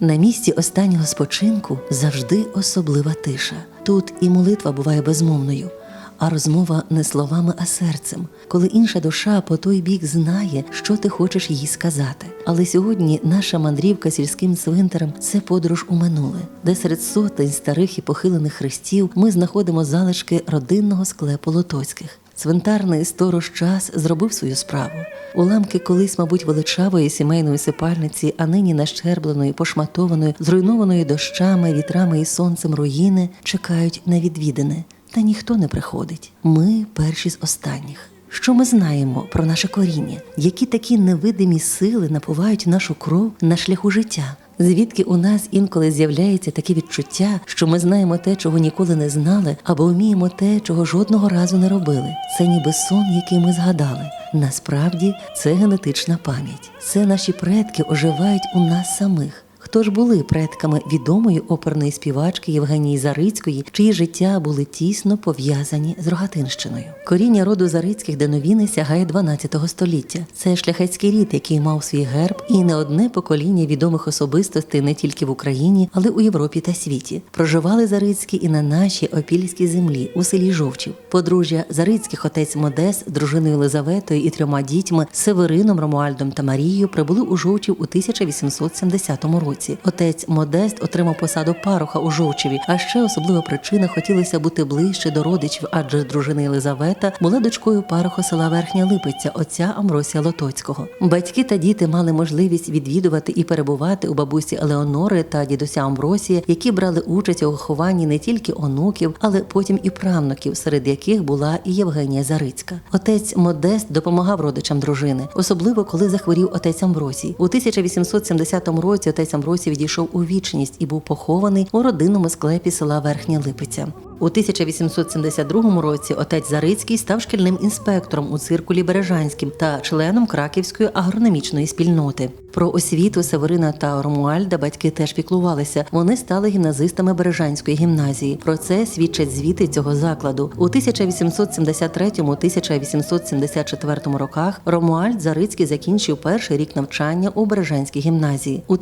На місці останнього спочинку завжди особлива тиша. Тут і молитва буває безмовною, а розмова не словами, а серцем, коли інша душа по той бік знає, що ти хочеш їй сказати. Але сьогодні наша мандрівка сільським цвинтарем це подорож у минуле, де серед сотень старих і похилених хрестів ми знаходимо залишки родинного склепу Лотоцьких. Цвинтарний сторож час зробив свою справу. Уламки колись, мабуть, величавої сімейної сипальниці, а нині нащербленої, пошматованої, зруйнованої дощами, вітрами і сонцем руїни, чекають на відвідини. Та ніхто не приходить. Ми перші з останніх. Що ми знаємо про наше коріння? Які такі невидимі сили напувають нашу кров на шляху життя? Звідки у нас інколи з'являється таке відчуття, що ми знаємо те, чого ніколи не знали, або вміємо те, чого жодного разу не робили? Це ніби сон, який ми згадали. Насправді це генетична пам'ять. Це наші предки оживають у нас самих. Хто ж були предками відомої оперної співачки Євгенії Зарицької, чиї життя були тісно пов'язані з Рогатинщиною? Коріння роду Зарицьких Деновіни сягає 12 століття. Це шляхетський рід, який мав свій герб, і не одне покоління відомих особистостей не тільки в Україні, але у Європі та світі. Проживали Зарицькі і на нашій опільській землі у селі Жовчів. Подружжя Зарицьких отець Модес, дружиною Елизаветою і трьома дітьми Северином, Ромуальдом та Марією прибули у Жовчів у 1870 році. Отець Модест отримав посаду пароха у Жовчеві. А ще особлива причина хотілося бути ближче до родичів, адже дружина Єлизавета була дочкою пароха села Верхня Липиця, отця Амросія Лотоцького. Батьки та діти мали можливість відвідувати і перебувати у бабусі Елеонори та дідуся Амбросія, які брали участь у вихованні не тільки онуків, але потім і правнуків, серед яких була і Євгенія Зарицька. Отець Модест допомагав родичам дружини, особливо коли захворів отець Амбросій. У 1870 році отець Амбросій відійшов у вічність і був похований у родинному склепі села Верхня Липиця. У 1872 році отець Зарицький став шкільним інспектором у циркулі Бережанським та членом Краківської агрономічної спільноти. Про освіту Северина та Ромуальда батьки теж піклувалися. Вони стали гімназистами Бережанської гімназії. Про це свідчать звіти цього закладу. У 1873-1874 роках Ромуальд Зарицький закінчив перший рік навчання у Бережанській гімназії. У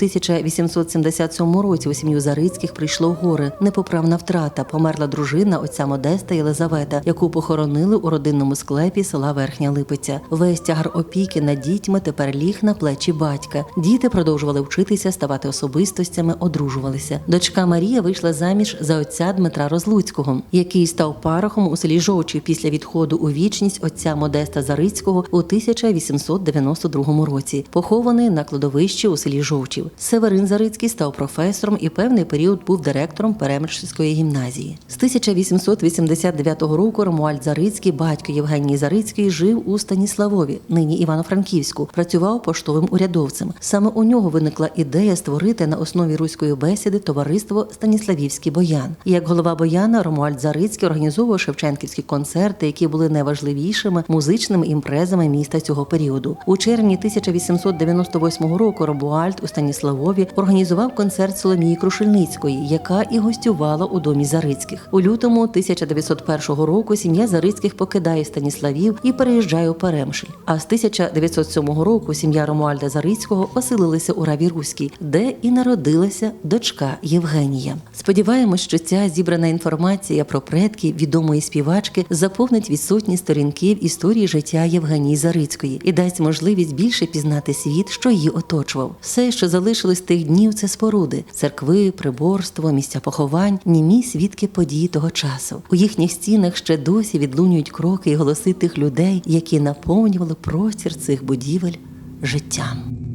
1877 році у сім'ю Зарицьких прийшло горе. Непоправна втрата. Померла дружина отця Модеста Єлизавета, яку похоронили у родинному склепі села Верхня Липиця. Весь тягар опіки над дітьми тепер ліг на плечі батька. Діти продовжували вчитися, ставати особистостями, одружувалися. Дочка Марія вийшла заміж за отця Дмитра Розлуцького, який став парохом у селі Жовчів після відходу у вічність отця Модеста Зарицького у 1892 році, похований на кладовищі у селі Жовчів. Северин Зарицький став професором і певний період був директором Перемишльської гімназії. З 1889 року Ромуальд Зарицький, батько Євгенії Зарицької, жив у Станіславові, нині Івано-Франківську, працював поштовим урядовцем. Саме у нього виникла ідея створити на основі руської бесіди товариство Станіславівський боян. Як голова бояна Ромуальд Зарицький організовував шевченківські концерти, які були найважливішими музичними імпрезами міста цього періоду. У червні 1898 року Ромуальд у Станіславові організував концерт Соломії Крушельницької, яка і гостювала у домі Зарицьких. У лютому 1901 року сім'я Зарицьких покидає Станіславів і переїжджає у Перемшль. А з 1907 року сім'я Ромуальда Зарицького оселилася у Раві Руській, де і народилася дочка Євгенія. Сподіваємось, що ця зібрана інформація про предків відомої співачки заповнить відсутні сторінки в історії життя Євгенії Зарицької і дасть можливість більше пізнати світ, що її оточував. Все, що залишилось з днів, це споруди, церкви, приборство, місця поховань, німі свідки подій того часу. У їхніх стінах ще досі відлунюють кроки і голоси тих людей, які наповнювали простір цих будівель життям.